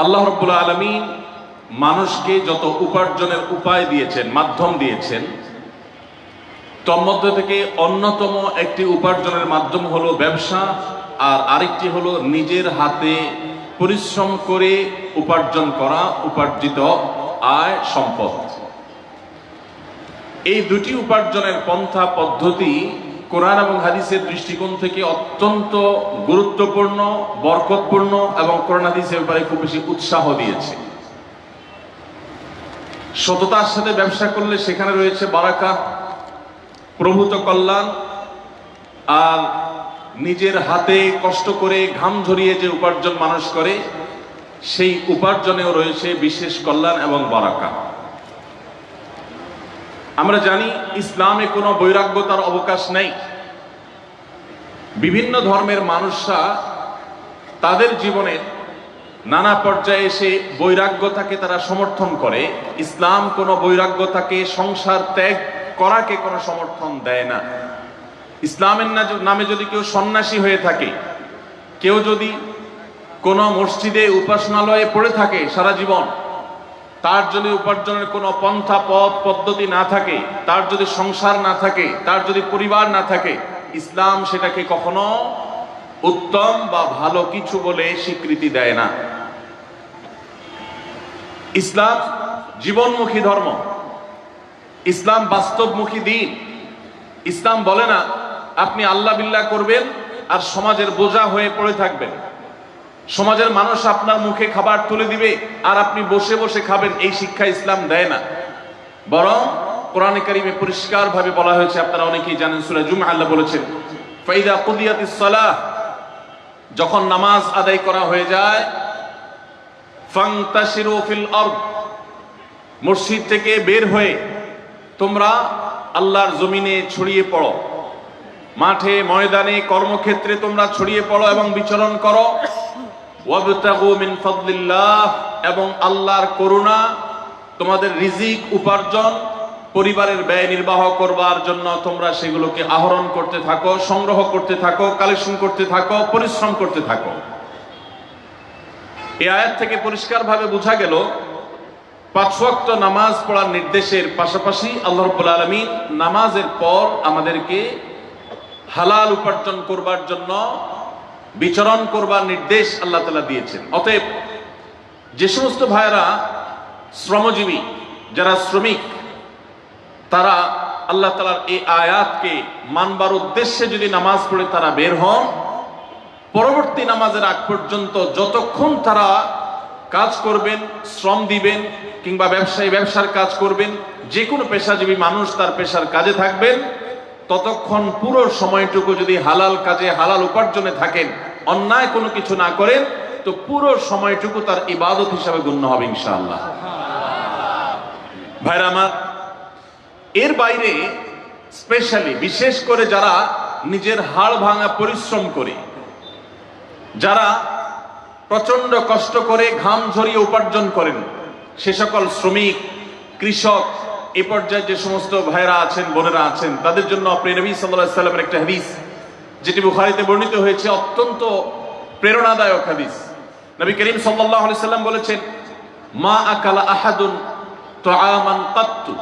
আল্লাহ রব্বুল আলমিন মানুষকে যত উপার্জনের উপায় দিয়েছেন, মাধ্যম দিয়েছেন তন্মধ্যে থেকে অন্যতম একটি উপার্জনের মাধ্যম হলো ব্যবসা, আর আরেকটি হলো নিজের হাতে পরিশ্রম করে উপার্জন করা, উপার্জিত আয় সম্পদ। এই দুটি উপার্জনের পন্থা পদ্ধতি কোরআন এবং হাদিসের দৃষ্টিকোণ থেকে অত্যন্ত গুরুত্বপূর্ণ, বরকতপূর্ণ এবং কোরআন হাদিসের ব্যাপারে খুব বেশি উৎসাহ দিয়েছে। সততার সাথে ব্যবসা করলে সেখানে রয়েছে বারাকা, প্রভূত কল্যাণ, আর নিজের হাতে কষ্ট করে ঘাম ঝরিয়ে যে উপার্জন মানুষ করে, সেই উপার্জনেও রয়েছে বিশেষ কল্যাণ এবং বারাকা। আমরা জানি ইসলামে কোনো বৈরাগ্যতার অবকাশ নেই। বিভিন্ন ধর্মের মানুষরা তাদের জীবনের নানা পর্যায়ে এসে বৈরাগ্যতাকে তারা সমর্থন করে। ইসলাম কোনো বৈরাগ্যতাকে সংসার ত্যাগ করাকে কোনো সমর্থন দেয় না। ইসলামের নামে যদি কেউ সন্ন্যাসী হয়ে থাকে, কেউ যদি কোনো মসজিদে উপাসনালয়ে পড়ে থাকে সারা জীবন তার যদি উপার্জনের কোনো পন্থা, পথ, পদ্ধতি না থাকে, তার যদি সংসার না থাকে, তার যদি পরিবার না থাকে, ইসলাম সেটাকে কখনো উত্তম বা ভালো কিছু বলে স্বীকৃতি দেয় না। ইসলাম জীবনমুখী ধর্ম। ইসলাম বাস্তবমুখী দিন। ইসলাম বলে না, আপনি আল্লাহ বিল্লাহ করবেন আর সমাজের বোঝা হয়ে পড়ে থাকবেন। সমাজের মানুষ আপনার মুখে খাবার তুলে দিবে আর আপনি বসে বসে খাবেন, এই শিক্ষা ইসলাম দেয় না। বরং কোরআনে কারিমে পরিষ্কার ভাবে বলা হয়েছে, আপনারা অনেকেই জানেন, সুরা জুমা আল্লাহ বলেছেন, ফাইদা কুদিয়াতিস সালাহ যখন নামাজ আদায় করা হয়ে যায়, ফাংতাশিরু ফিল আরদ মসজিদ থেকে বের হয়ে তোমরা আল্লাহর জমিনে ছড়িয়ে পড়ো। মাঠে, ময়দানে, কর্মক্ষেত্রে তোমরা ছড়িয়ে পড়ো এবং বিচরণ করো। এবং আল্লাহর করুণা তোমাদের রিজিক, উপার্জন, পরিবারের ব্যয় নির্বাহ করবার জন্য তোমরা সেগুলোকে আহরণ করতে থাকো, সংগ্রহ করতে থাকো, কালেকশন করতে থাকো, পরিশ্রম করতে থাকো। এই আয়াত থেকে পরিষ্কারভাবে বোঝা গেল, পাঁচ ওয়াক্ত নামাজ পড়ার নির্দেশের পাশাপাশি আল্লাহ রাব্বুল আলামিন নামাজের পর আমাদেরকে হালাল উপার্জন করবার জন্য বিচরণ করবার নির্দেশ আল্লাহ তালা দিয়েছেন। অতএব যে সমস্ত ভাইয়েরা শ্রমজীবী, যারা শ্রমিক, তারা আল্লাহ তালার এই আয়াতকে মানবার উদ্দেশ্যে যদি নামাজ পড়ে তারা বের হন, পরবর্তী নামাজের আগ পর্যন্ত যতক্ষণ তারা কাজ করবেন, শ্রম দিবেন, কিংবা ব্যবসায়ী ব্যবসার কাজ করবেন যে কোনো পেশাজীবী মানুষ তার পেশার কাজে থাকবেন ততক্ষণ পুরো সময়টুকু যদি হালাল কাজে, হালাল উপার্জনে থাকেন, অন্যায় কোনো কিছু না করেন, তো পুরো সময়টুকু তার ইবাদত হিসাবে গণ্য হবে ইনশাআল্লাহ। ভাইরা আমার, এর বাইরে স্পেশালি বিশেষ করে যারা নিজের হাড় ভাঙা পরিশ্রম করে, যারা প্রচণ্ড কষ্ট করে ঘাম ঝরিয়ে উপার্জন করেন, সে সকল শ্রমিক, কৃষক এ পর্যায়ে যে সমস্ত ভাইরা আছেন, বোনেরা আছেন, তাদের জন্য প্রিয় নবী সাল্লাল্লাহু সাল্লামের একটা হাদিস, যেটি বুখারীতে বর্ণিত হয়েছে, অত্যন্ত প্রেরণাদায়ক হাদিস। নবী করিম আলাইহি সাল্লাম বলেছেন, মা আকালা আহাদুন তুআমান কাত্তু।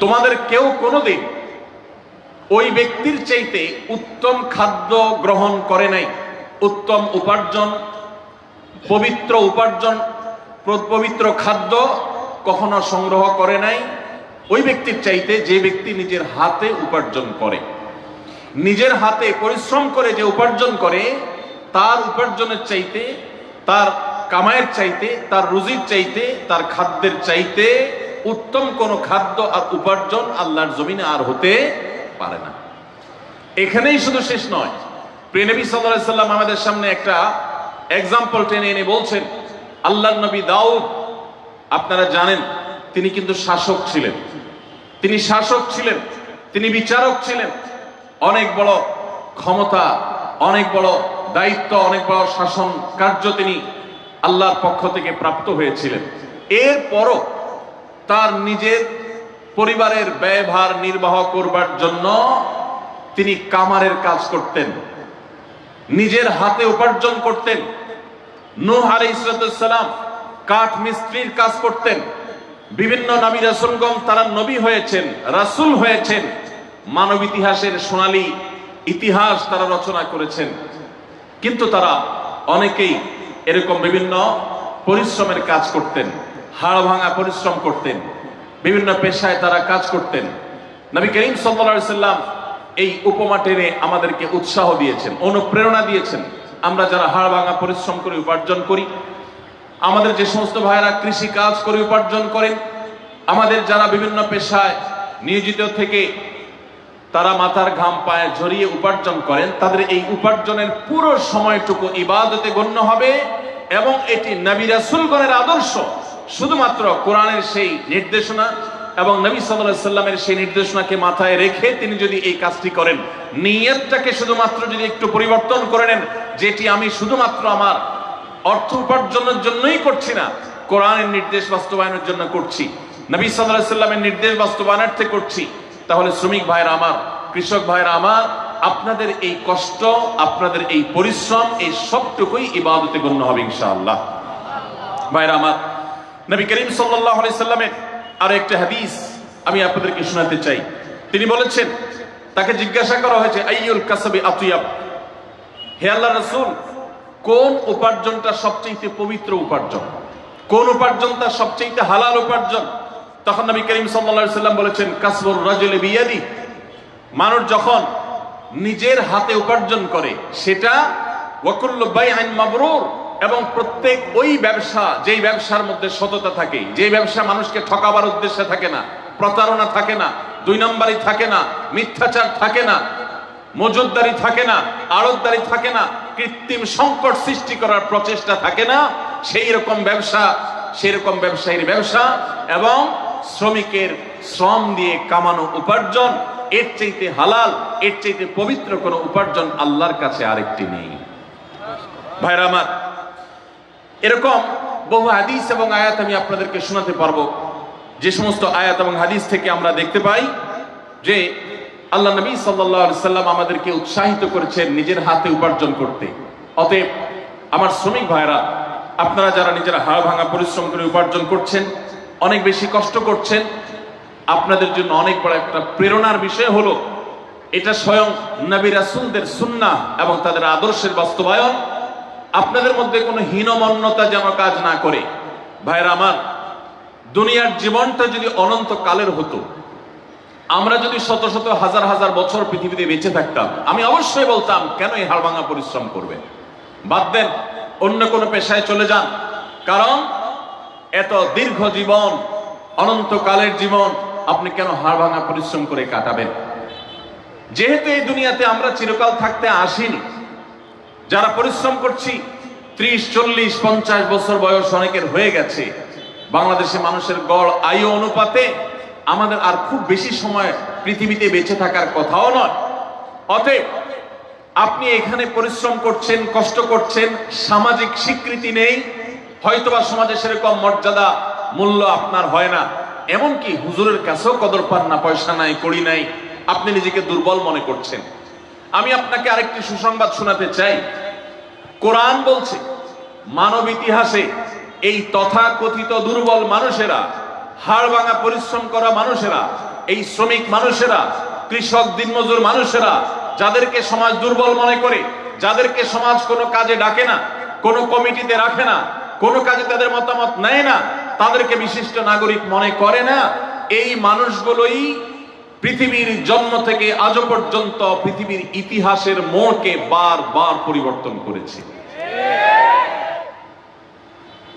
তোমাদের কেউ কোনোদিন ওই ব্যক্তির চাইতে উত্তম খাদ্য গ্রহণ করে নাই। উত্তম উপার্জন, পবিত্র উপার্জন প্র- পবিত্র খাদ্য কখনো সংগ্রহ করে নাই। ওই ব্যক্তির চাইতে যে ব্যক্তি নিজের হাতে উপার্জন করে, নিজের হাতে পরিশ্রম করে যে উপার্জন করে, তার উপার্জনের চাইতে, তার কামাইয়ের চাইতে, তার রুজির চাইতে, তার খাদ্যের চাইতে উত্তম কোন খাদ্য আর উপার্জন আল্লাহর জমিনে আর হতে পারে না। এখানেই শুধু শেষ নয়। প্রেনবী সাল্লাম আমাদের সামনে একটা এক্সাম্পল টেনে এনে বলছেন আল্লাহ নবী দাউদ, আপনারা জানেন, তিনি কিন্তু শাসক ছিলেন। তিনি শাসক ছিলেন, তিনি বিচারক ছিলেন। অনেক বড় ক্ষমতা, অনেক বড় দায়িত্ব, অনেক বড় শাসন কার্য তিনি আল্লাহর পক্ষ থেকে প্রাপ্ত হয়েছিলেন। এরপরও তার নিজের পরিবারের ব্যয়ভার নির্বাহ করবার জন্য তিনি কামারের কাজ করতেন, নিজের হাতে উপার্জন করতেন। নূহ আলাইহিসসালাম কাঠ মিস্ত্রির কাজ করতেন। বিভিন্ন নবী রাসূলগণ তারা নবী হয়েছেন, রাসূল হয়েছেন। মানব ইতিহাসের সোনালী ইতিহাস তারা রচনা করেছেন। কিন্তু তারা অনেকেই এরকম বিভিন্ন পরিশ্রমের কাজ করতেন হাড় ভাঙা পরিশ্রম করতেন, বিভিন্ন পেশায় তারা কাজ করতেন। নবী করিম সাল্লা সাল্লাম এই উপমা টেনে আমাদেরকে উৎসাহ দিয়েছেন, অনুপ্রেরণা দিয়েছেন। আমরা যারা হাড় ভাঙা পরিশ্রম করে, উপার্জন করি, আমাদের যে সমস্ত ভাইয়েরা কৃষি কাজ করে, উপার্জন করেন আমাদের যারা বিভিন্ন পেশায় নিয়োজিত থেকে তারা মাথার ঘাম পায়ে ঝরিয়ে উপার্জন করেন, তাদের এই উপার্জনের পুরো সময়টুকু ইবাদতে গণ্য হবে এবং এটি নবী রাসূলগণের আদর্শ। শুধুমাত্র কোরআনের সেই নির্দেশনা এবং নবী সাল্লাল্লাহু সাল্লামের সেই নির্দেশনাকে মাথায় রেখে তিনি যদি এই কাজটি করেন, নিয়তটাকে শুধুমাত্র যদি একটু পরিবর্তন করে নেন, যেটি আমি শুধুমাত্র আমার অর্থ উপার্জনের জন্যই করছি না, কোরআনের নির্দেশ বাস্তবায়নের জন্য করছি, নবী আলাইহি সাল্লামের নির্দেশ বাস্তবায়নার্থে করছি, তাহলে শ্রমিক ভাইরা আমার, কৃষক ভাইরা আমার, আপনাদের এই কষ্ট, আপনাদের এই পরিশ্রম, এই সবটুকুই ইবাদতে গণ্য হবে ইনশাআল্লাহ। ভাইরা আমার, নবী করিম আলাইহি সাল্লামের আর একটা হাদিস আমি আপনাদেরকে শোনাতে চাই। তিনি বলেছেন, তাকে জিজ্ঞাসা করা হয়েছে, আইয়ুল কাসাবি আতুয়াব? হে আল্লাহ রাসূল, কোন উপার্জনটা সবচেয়ে পবিত্র উপার্জন? কোন উপার্জনটা সবচেয়ে হালাল উপার্জন? তখন নবী করিম আলাইহি সাল্লাম বলেছেন, কাসবুর রাজুলি বিয়াদি। মানুষ যখন নিজের হাতে উপার্জন করে, সেটা ওয়াকুল্লু বাইআইন মাবরুর এবং প্রত্যেক ওই ব্যবসা, যেই ব্যবসার মধ্যে সততা থাকে, যেই ব্যবসা মানুষকে ঠকাবার উদ্দেশ্যে থাকে না, প্রতারণা থাকে না, দুই নম্বরই থাকে না, মিথ্যাচার থাকে না মজুদদারি থাকে না, আড়তদারি থাকে না, কৃত্রিম সংকট সৃষ্টি করার প্রচেষ্টা থাকে না, সেই রকম ব্যবসা, সেই রকম ব্যবসায়ীর ব্যবসা এবং শ্রমিকের শ্রম দিয়ে কামানো উপার্জন, এর চাইতে হালাল, এর চাইতে পবিত্র কোনো উপার্জন আল্লাহর কাছে আরেকটি নেই। ভাইরা আমার এরকম বহু হাদিস এবং আয়াত আমি আপনাদেরকে শোনাতে পারব। যে সমস্ত আয়াত এবং হাদিস থেকে আমরা দেখতে পাই যে আল্লাহ নবী সাল্লাহ সাল্লাম আমাদেরকে উৎসাহিত করেছেন নিজের হাতে উপার্জন করতে। অতএব আমার শ্রমিক ভাইরা আপনারা যারা নিজেরা হাড় ভাঙা পরিশ্রম করে উপার্জন করছেন, অনেক বেশি কষ্ট করছেন, আপনাদের জন্য অনেক বড় একটা প্রেরণার বিষয় হলো, এটা স্বয়ং নবী রাসূলদের সুন্নাহ এবং তাদের আদর্শের বাস্তবায়ন আপনাদের মধ্যে কোনো হীনমন্যতা যেন কাজ না করে। ভাইরা আমার, দুনিয়ার জীবনটা যদি অনন্ত কালের হতো, আমরা যদি শত শত হাজার হাজার বছর পৃথিবীতে বেঁচে থাকতাম, আমি অবশ্যই বলতাম, কেন এই হাড়ভাঙা পরিশ্রম করবে বাদ দেন, অন্য কোনো পেশায় চলে যান। কারণ এত দীর্ঘ জীবন, অনন্তকালের জীবন, আপনি কেন হাড় ভাঙা পরিশ্রম করে কাটাবেন? যেহেতু এই দুনিয়াতে আমরা চিরকাল থাকতে আসিনি যারা পরিশ্রম করছি, ত্রিশ, চল্লিশ, পঞ্চাশ বছর বয়স অনেকের হয়ে গেছে। বাংলাদেশে মানুষের গড়, আয়ু, অনুপাতে আমাদের আর খুব বেশি সময় পৃথিবীতে বেঁচে থাকার কথাও নয়। অতএব আপনি এখানে পরিশ্রম করছেন, কষ্ট করছেন, সামাজিক স্বীকৃতি নেই, হয়তোবা সমাজে সেরকম মর্যাদা, মূল্য আপনার হয় না। এমনকি হুজুরের কাছেও কদর পান না, পয়সা নাই, কড়ি নাই, আপনি নিজেকে দুর্বল মনে করছেন। আমি আপনাকে আরেকটি সুসংবাদ শোনাতে চাই। কোরআন বলছে, মানব ইতিহাসে এই তথাকথিত দুর্বল মানুষেরা, হাড় ভাঙা পরিশ্রম করা মানুষেরা, এই শ্রমিক মানুষেরা, কৃষক দিনমজুর মানুষেরা, যাদেরকে সমাজ দুর্বল মনে করে, যাদেরকে সমাজ কোনো কাজে ডাকে না, কোনো কমিটিতে রাখে না, কোনো কাজে তাদের মতামত নেয় না, তাদেরকে বিশিষ্ট নাগরিক মনে করে না, এই মানুষগুলোই পৃথিবীর জন্ম থেকে আজও পর্যন্ত পৃথিবীর ইতিহাসের মোড়কে বারবার পরিবর্তন করেছে।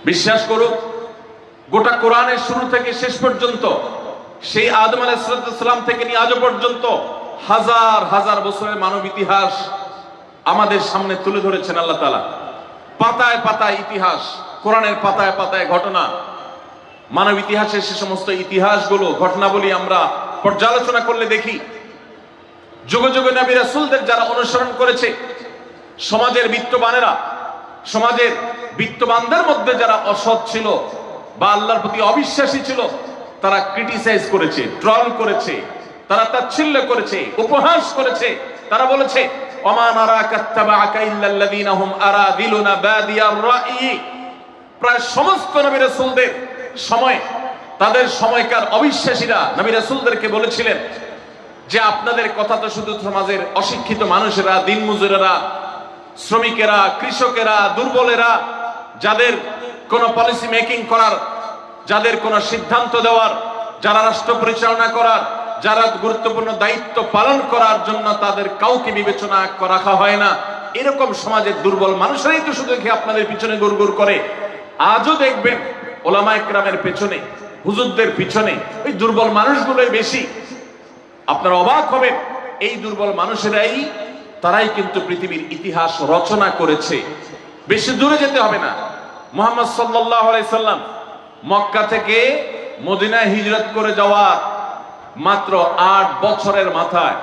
বিশ্বাস করুক, গোটা কোরআনের শুরু থেকে শেষ পর্যন্ত, সেই আদম আলাইসালাম থেকে নিয়ে আজও পর্যন্ত হাজার হাজার বছরের মানব ইতিহাস আমাদের সামনে তুলে ধরেছেন আল্লাহ তালা পাতায় পাতায় ইতিহাস, কোরআনের পাতায় পাতায় ঘটনা, মানব ইতিহাসের সে সমস্ত ইতিহাসগুলো, ঘটনাবলী আমরা পর্যালোচনা করলে দেখি, যুগে যুগে নবী রাসূলদের যারা অনুসরণ করেছে, সমাজের বিত্তবানেরা, সমাজের বিত্তবানদের মধ্যে যারা অসৎ ছিল বা আল্লাহর প্রতি অবিশ্বাসী ছিল, তারা ক্রিটিসাইজ করেছে, ট্রল করেছে, তারা তাচ্ছিল্য করেছে, উপহাস করেছে। তারা বলেছে প্রায় সমস্ত নবী সময় তাদের সময়কার অবিশ্বাসীরা নবী রাসূলদেরকে বলেছিলেন যে আপনাদের কথা তো শুধু সমাজের অশিক্ষিত মানুষেরা দিনমজুরেরা শ্রমিকেরা, কৃষকেরা, দুর্বলেরা, যাদের কোনো পলিসি মেকিং করার, যাদের কোনো সিদ্ধান্ত দেওয়ার, যারা রাষ্ট্র পরিচালনা করার, যারা গুরুত্বপূর্ণ দায়িত্ব পালন করার জন্য তাদের কাউকে বিবেচনা রাখা হয় না। এরকম সমাজের দুর্বল মানুষরাই তো শুধু আপনাদের পিছনে গুড়গুড় করে। আজও দেখবেন ওলামা একরামের পেছনে হুজুরদের পিছনে ওই দুর্বল মানুষগুলোই বেশি। আপনারা অবাক হবেন, এই দুর্বল মানুষেরাই, তারাই কিন্তু পৃথিবীর ইতিহাস রচনা করেছে। বেশি দূরে যেতে হবে না। মোহাম্মদ সাল্লাম মক্কা থেকে মদিনায় হিজরত করে যাওয়ার মাত্র আট বছরের মাথায়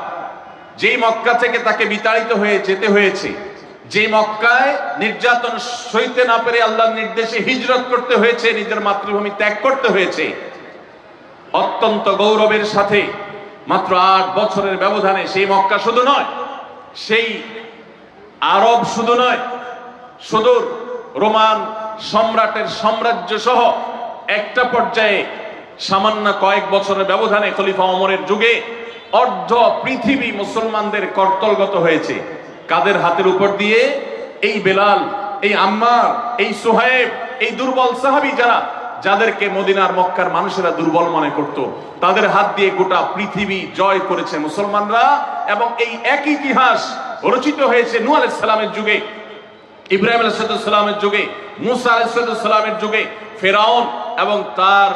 যেই মক্কা থেকে তাকে বিতাড়িত হয়ে যেতে হয়েছে যে মক্কায় নির্যাতন সইতে না পেরে আল্লাহর নির্দেশে হিজরত করতে হয়েছে, নিজের মাতৃভূমি ত্যাগ করতে হয়েছে, অত্যন্ত গৌরবের সাথে মাত্র আট বছরের ব্যবধানে সেই মক্কা শুধু নয়, সেই আরব শুধু নয়, সুদূর রোমান সম্রাটের সাম্রাজ্য সহ একটা পর্যায়ে সামান্য কয়েক বছরের ব্যবধানে খলিফা অমরের যুগে অর্ধ পৃথিবী মুসলমানদের কর্তলগত হয়েছে। কাদের হাতের উপর দিয়ে এই বেলাল, এই আম্মার, এই সোহেব এই দুর্বল সাহাবি যারা, যাদেরকে মদিনার মক্কার মানুষেরা দুর্বল মনে করত, তাদের হাত দিয়ে গোটা পৃথিবী জয় করেছে মুসলমানরা এবং এই এক ইতিহাস রচিত হয়েছে নূহ আলাইহিস সালামের যুগে, ইব্রাহিম আলাইসালামের যুগে, মুসা আলাইসালামের যুগে, ফেরাউন এবং তার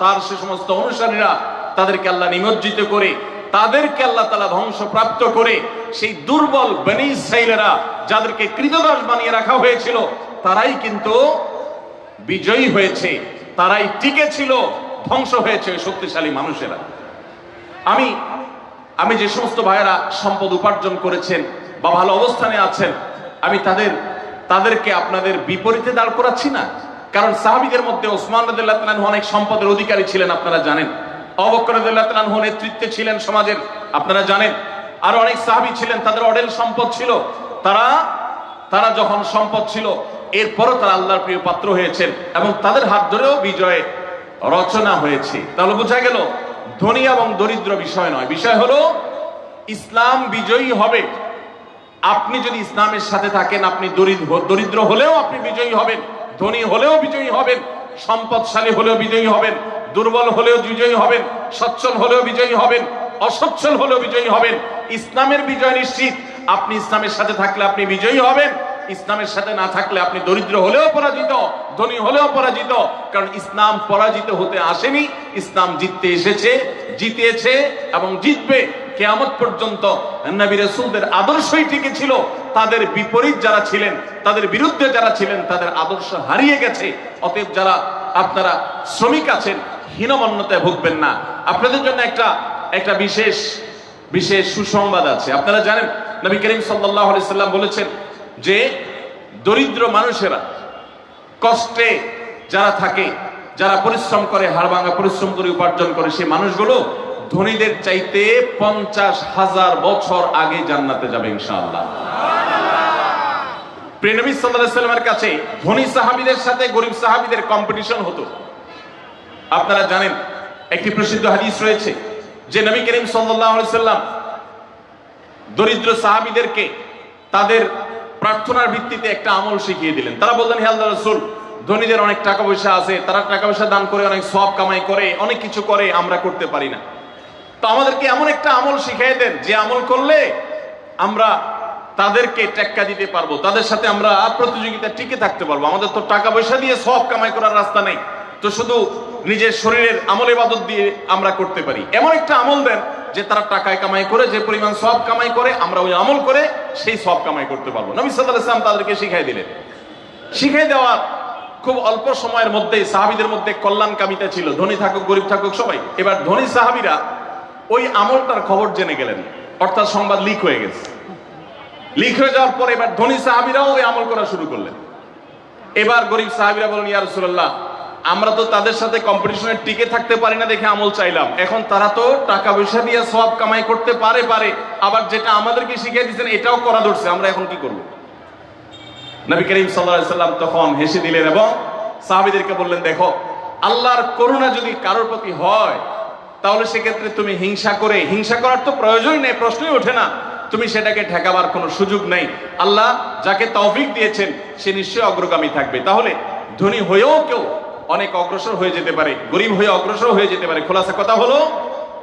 তার সে সমস্ত অনুসারীরা তাদেরকে আল্লাহ নিমজ্জিত করে, তাদেরকে আল্লাহ তালা ধ্বংসপ্রাপ্ত করে সেই দুর্বল বেনি সাইলেরা যাদেরকে কৃতদাস বানিয়ে রাখা হয়েছিল, তারাই কিন্তু বিজয়ী হয়েছে, তারাই টিকে ছিল ধ্বংস হয়েছে শক্তিশালী মানুষেরা। আমি আমি যে সমস্ত ভাইয়েরা সম্পদ উপার্জন করেছেন বা ভালো অবস্থানে আছেন, আমি তাদের, তাদেরকে আপনাদের বিপরীতে দাঁড় করাচ্ছি না। কারণ সাহাবিদের মধ্যে ওসমান তাআলা অনেক সম্পদের অধিকারী ছিলেন, আপনারা জানেন। অবকর তাআলা নেতৃত্বে ছিলেন সমাজের, আপনারা জানেন। আর অনেক সাহাবী ছিলেন, তাদের অডেল সম্পদ ছিল। তারা তারা যখন সম্পদ ছিল, এরপরও তারা আল্লাহর প্রিয় পাত্র হয়েছেন এবং তাদের হাত ধরেও বিজয় রচনা হয়েছে। তাহলে বোঝা গেল, ধনী এবং দরিদ্র বিষয় নয়। বিষয় হলো, ইসলাম বিজয়ী হবে। আপনি যদি ইসলামের সাথে থাকেন, আপনি দরিদ্র দরিদ্র হলেও আপনি বিজয়ী হবেন, ধনী হলেও বিজয়ী হবেন, সম্পদশালী হলেও বিজয়ী হবেন, দুর্বল হলেও বিজয়ী হবেন, সচ্ছল হলেও বিজয়ী হবেন অসচ্ছল হলেও বিজয়ী হবেন। ইসলামের বিজয় নিশ্চিত। আপনি ইসলামের সাথে থাকলে আপনি বিজয়ী হবেন। ইসলামের সাথে না থাকলে আপনি দরিদ্র হলেও পরাজিত, ধনী হলেও পরাজিত। কারণ ইসলাম পরাজিত হতে আসেনি। ইসলাম জিততে এসেছে, জিতেছে এবং জিতবে। কেয়ামত পর্যন্ত নবী রাসূলদের আদর্শই টিকে ছিল। তাদের বিপরীত যারা ছিলেন, তাদের বিরুদ্ধে যারা ছিলেন, তাদের আদর্শ হারিয়ে গেছে। অতএব যারা আপনারা শ্রমিক আছেন, হীনমন্যতায় ভুগবেন না। আপনাদের জন্য একটা একটা বিশেষ বিশেষ সুসংবাদ আছে। আপনারা জানেন, নবী করিম সাল্লাম বলেছেন যে, দরিদ্র মানুষেরা, কষ্টে যারা থাকে, যারা পরিশ্রম করে হাড়ভাঙা পরিশ্রম করে, উপার্জন করে, সেই মানুষগুলো ধনীদের চাইতে পঞ্চাশ হাজার বছর আগে জান্নাতে যাবে, ইনশাআল্লাহ। প্রেনবী সাল্লামের কাছে ধনী সাহাবিদের সাথে গরিব সাহাবিদের কম্পিটিশন হতো। আপনারা জানেন, একটি প্রসিদ্ধ হাদিস রয়েছে যে নবী করিম সাল্লাম দরিদ্র সাহাবিদেরকে তাদের প্রার্থনার ভিত্তিতে একটা আমল শিখিয়ে দিলেন। তারা বললেন, হে আল্লাহ রাসূল, ধনীদের অনেক টাকা পয়সা আছে, তারা টাকা পয়সা দান করে, অনেক সব কামাই করে, অনেক কিছু করে, আমরা করতে পারি না। তো আমাদেরকে এমন একটা আমল শিখিয়ে দেন, যে আমল করলে আমরা তাদেরকে টেক্কা দিতে পারব, তাদের সাথে আমরা প্রতিযোগিতা টিকে থাকতে পারব। আমাদের তো টাকা পয়সা দিয়ে সব কামাই করার রাস্তা নেই। তো শুধু নিজের শরীরের আমল ইবাদত দিয়ে আমরা করতে পারি। এমন একটা আমল দেন যে তারা টাকায় কামাই করে, যে পরিমাণ সব কামাই করে, আমরা ওই আমল করে সেই সব কামাই করতে পারব। নবী আলাইহি ওয়াসাল্লাম তাদেরকে শিখাই দিলেন। শিখাই দেওয়ার খুব অল্প সময়ের মধ্যেই সাহাবিদের মধ্যে কল্যাণ কামিতা ছিল। ধনী থাকুক, গরিব থাকুক, সবাই। এবার ধনী সাহাবিরা ওই আমলটার খবর জেনে গেলেন। অর্থাৎ সংবাদ লিক হয়ে গেছে। লিক হয়ে যাওয়ার পরে এবার ধনী সাহাবিরাও ওই আমল করা শুরু করলেন। এবার গরিব সাহাবিরা বলেন ইয়া রাসূলুল্লাহ আমরা তো তাদের সাথে কম্পিটিশনে টিকে থাকতে পারি না দেখে আমল চাইলাম। এখন তারা তো টাকা পয়সা দিয়ে সব কামাই করতে পারে পারে। আবার যেটা আমাদেরকে শিখিয়ে দিচ্ছেন এটাও করা ধরছে। আমরা এখন কি করব? নবী করিম সাল্লাম তখন হেসে দিলেন এবং সাহাবীদেরকে বললেন, দেখো, আল্লাহর করুণা যদি কারোর প্রতি হয়, তাহলে সেক্ষেত্রে তুমি হিংসা করে হিংসা করার তো প্রয়োজনই নেই, প্রশ্নই ওঠে না। তুমি সেটাকে ঠেকাবার কোনো সুযোগ নেই। আল্লাহ যাকে তৌফিক দিয়েছেন, সে নিশ্চয়ই অগ্রগামী থাকবে। তাহলে ধনী হয়েও কেউ অনেক অগ্রসর হয়ে যেতে পারে, গরিব হয়ে অগ্রসর হয়ে যেতে পারে। খোলাসা কথা হলো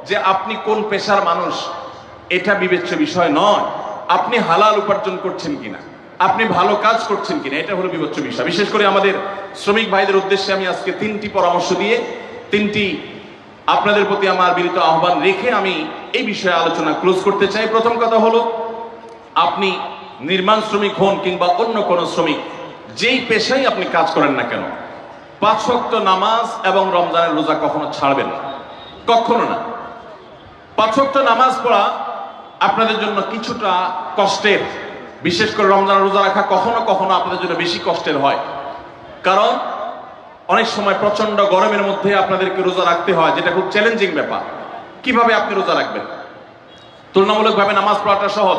যে আপনি কোন পেশার মানুষ, এটা বিবেচ্য বিষয় নয়। আপনি হালাল উপার্জন করছেন কিনা, আপনি ভালো কাজ করছেন কিনা, এটা হলো বিবেচ্য বিষয়। বিশেষ করে আমাদের শ্রমিক ভাইদের উদ্দেশ্যে আমি আজকে তিনটি পরামর্শ দিয়ে, তিনটি আপনাদের প্রতি আমার বিনীত আহ্বান রেখে আমি এই বিষয়ে আলোচনা ক্লোজ করতে চাই। প্রথম কথা হলো, আপনি নির্মাণ শ্রমিক হন কিংবা অন্য কোনো শ্রমিক, যেই পেশায় আপনি কাজ করেন না কেন পাঁচ ওয়াক্ত নামাজ এবং রমজানের রোজা কখনো ছাড়বেন না। কখনো না। পাঁচ ওয়াক্ত নামাজ পড়া আপনাদের জন্য কিছুটা কষ্টের। বিশেষ করে রমজানের রোজা রাখা কখনো কখনো আপনাদের জন্য বেশি কষ্টের হয়। কারণ অনেক সময় প্রচণ্ড গরমের মধ্যে আপনাদেরকে রোজা রাখতে হয়, যেটা খুব চ্যালেঞ্জিং ব্যাপার। কীভাবে আপনি রোজা রাখবেন? তুলনামূলকভাবে নামাজ পড়াটা সহজ।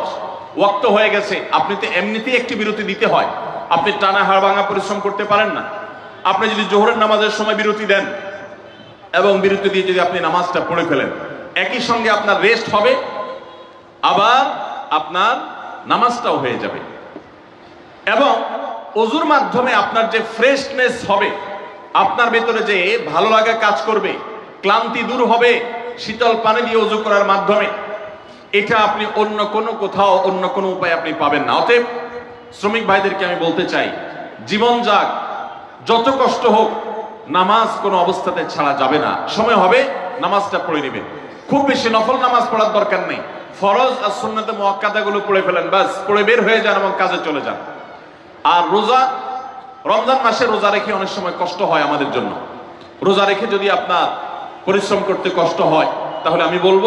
ওয়াক্ত হয়ে গেছে, আপনি তো এমনিতেই একটি বিরতি দিতে হয়। আপনি টানা হাড় ভাঙা পরিশ্রম করতে পারেন না। আপনি যদি জোহরের নামাজের সময় বিরতি দেন এবং বিরতি দিয়ে যদি আপনি নামাজটা পড়ে ফেলেন, একই সঙ্গে আপনার রেস্ট হবে, আবার আপনার নামাজটাও হয়ে যাবে। এবং অজুর মাধ্যমে আপনার যে ফ্রেশনেস হবে, আপনার ভেতরে যে ভালো লাগা কাজ করবে, ক্লান্তি দূর হবে, শীতল পানি দিয়ে অজু করার মাধ্যমে, এটা আপনি অন্য কোনো কোথাও, অন্য কোনো উপায় আপনি পাবেন না। অতএব শ্রমিক ভাইদেরকে আমি বলতে চাই, জীবন যাক যত কষ্ট হোক, নামাজ কোনো অবস্থাতে ছাড়া যাবে না। সময় হবে, নামাজটা পড়ে নেবেন খুব বেশি নফল নামাজ পড়ার দরকার নেই। ফরজ আর সুন্নতে মোয়াক্কাদাগুলো পড়ে ফেলেন, ব্যাস, পড়ে বের হয়ে যান এবং কাজে চলে যান। আর রোজা, রমজান মাসে রোজা রেখে অনেক সময় কষ্ট হয় আমাদের জন্য। রোজা রেখে যদি আপনার পরিশ্রম করতে কষ্ট হয়, তাহলে আমি বলব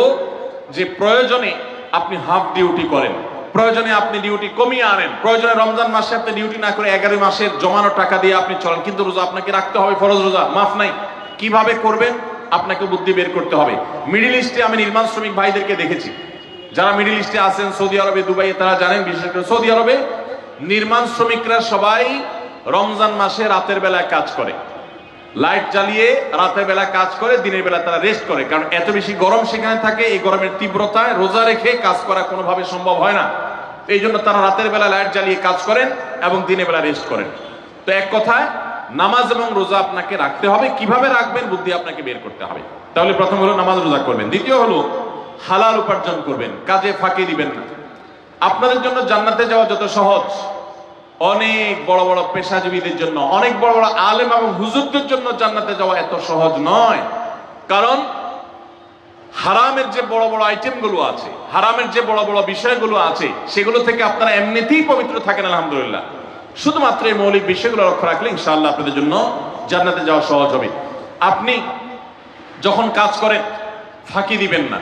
যে প্রয়োজনে আপনি হাফ ডিউটি করেন। প্রয়োজনে আপনি ডিউটি কমিয়ে আনেন। প্রয়োজনে রমজান মাসে আপনি ডিউটি না করে এগারো মাসের জমানো টাকা দিয়ে আপনি চলেন। কিন্তু রোজা আপনাকে রাখতে হবে, ফরজ রোজা, মাফ নাই। কীভাবে করবেন? আপনাকে বুদ্ধি বের করতে হবে। মিডিল ইস্টে আমি নির্মাণ শ্রমিক ভাইদেরকে দেখেছি। যারা মিডিল ইস্টে আছেন, সৌদি আরবে, দুবাইয়ে তারা জানেন, বিশেষ করে সৌদি আরবে, নির্মাণ শ্রমিকরা সবাই রমজান মাসে রাতের বেলায় কাজ করে। লাইট জ্বালিয়ে রাতের বেলা কাজ করে, দিনের বেলা তারা রেস্ট করে। কারণ এত বেশি গরম সেখানে থাকে, এই গরমের তীব্রতায় রোজা রেখে কাজ করা কোনোভাবে সম্ভব হয় না। এই জন্য তারা রাতের বেলা লাইট জ্বালিয়ে কাজ করেন এবং দিনের বেলা রেস্ট করেন। তো এক কথায়, নামাজ এবং রোজা আপনাকে রাখতে হবে। কীভাবে রাখবেন? বুদ্ধি আপনাকে বের করতে হবে। তাহলে প্রথম হলো নামাজ রোজা করবেন। দ্বিতীয় হলো হালাল উপার্জন করবেন। কাজে ফাঁকি দিবেন না। আপনাদের জন্য জান্নাতে যাওয়া যত সহজ। অনেক বড় বড় পেশাজীবীদের জন্য, অনেক বড় বড় আলেম এবং হুজুরদের জন্য জান্নাতে যাওয়া এত সহজ নয়। কারণ হারামের যে বড় বড় আইটেমগুলো আছে, হারামের যে বড় বড় বিষয়গুলো আছে, সেগুলো থেকে আপনারা এমনিতেই পবিত্র থাকেন, আলহামদুলিল্লাহ। শুধুমাত্র এই মৌলিক বিষয়গুলো লক্ষ্য রাখলে ইনশাআল্লাহ আপনাদের জন্য জান্নাতে যাওয়া সহজ হবে। আপনি যখন কাজ করেন, ফাঁকি দিবেন না।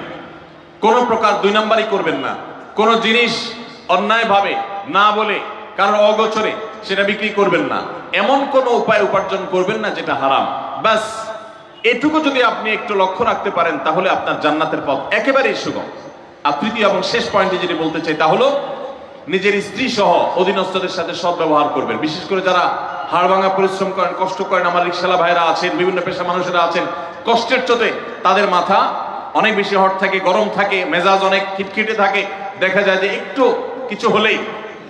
কোনো প্রকার দুই নাম্বারই করবেন না। কোনো জিনিস অন্যায়ভাবে না বলে কারোর অগোচরে সেটা বিক্রি করবেন না। এমন কোনো উপায় উপার্জন করবেন না যেটা হারাম। ব্যাস, এটুকু যদি আপনি একটু লক্ষ্য রাখতে পারেন, তাহলে আপনার জান্নাতের পথ একেবারেই সুগম। আর তৃতীয় এবং শেষ পয়েন্টে যেটি বলতে চাই, তা হলো নিজের স্ত্রী সহ অধীনস্থদের সাথে সৎ ব্যবহার করবেন। বিশেষ করে যারা হাড় ভাঙা, পরিশ্রম করেন, কষ্ট করেন, আমার রিক্সালা ভাইরা আছেন, বিভিন্ন পেশা মানুষেরা আছেন, কষ্টের চোটে তাদের মাথা অনেক বেশি হট থাকে, গরম থাকে, মেজাজ অনেক খিটখিটে থাকে। দেখা যায় যে একটু কিছু হলেই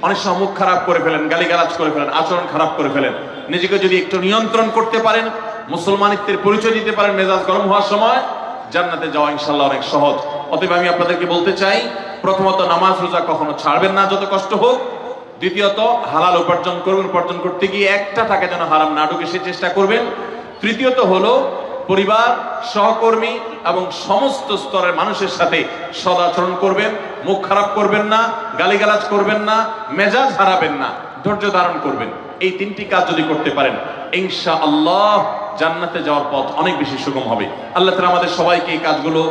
অনেক সময় মুখ খারাপ করে ফেলেন, গালিগালাজ করে ফেলেন, আচরণ খারাপ করে ফেলেন। নিজেকে যদি একটু নিয়ন্ত্রণ করতে পারেন, মুসলমানিত্বের পরিচয় দিতে পারেন মেজাজ গরম হওয়ার সময়, জান্নাতে যাওয়া ইনশাল্লাহ অনেক সহজ। অতএব আমি আপনাদেরকে বলতে চাই, প্রথমত নামাজ রোজা কখনো ছাড়বেন না, যত কষ্ট হোক। দ্বিতীয়ত, হালাল উপার্জন করবেন, উপার্জন করতে গিয়ে একটা টাকা যেন হারাম না ঢুকে সে চেষ্টা করবেন। তৃতীয়ত হলো পরিবার, সহকর্মী এবং সমস্ত স্তরের মানুষের সাথে সদাচরণ করবেন, মুখ খারাপ করবেন না, গালিগালাজ করবেন না, মেজাজ হারাবেন না, ধৈর্য ধারণ করবেন। এই তিনটি কাজ যদি করতে পারেন ইনশা আল্লাহ জান্নাতে যাওয়ার পথ অনেক বেশি সুগম হবে। আল্লাহ তালা আমাদের সবাইকে এই কাজগুলো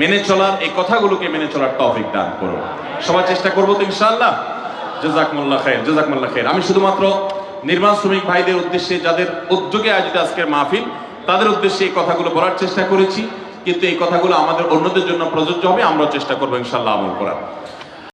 মেনে চলার, এই কথাগুলোকে মেনে চলার টপিক দান করুন। সবাই চেষ্টা করব তো ইনশাআল্লাহ? জাজাকমুল্লাহ খায়ের জাজাকমুল্লাহ খায়ের আমি শুধুমাত্র নির্মাণ শ্রমিক ভাইদের উদ্দেশ্যে, যাদের উদ্যোগে আয়োজিত আজকের মাহফিল তাদের উদ্দেশ্যে এই কথাগুলো বলার চেষ্টা করেছি, কিন্তু এই কথাগুলো আমাদের অন্যদের জন্য প্রযোজ্য হবে, আমরাও চেষ্টা করব ইনশাল্লাহ আমল করার।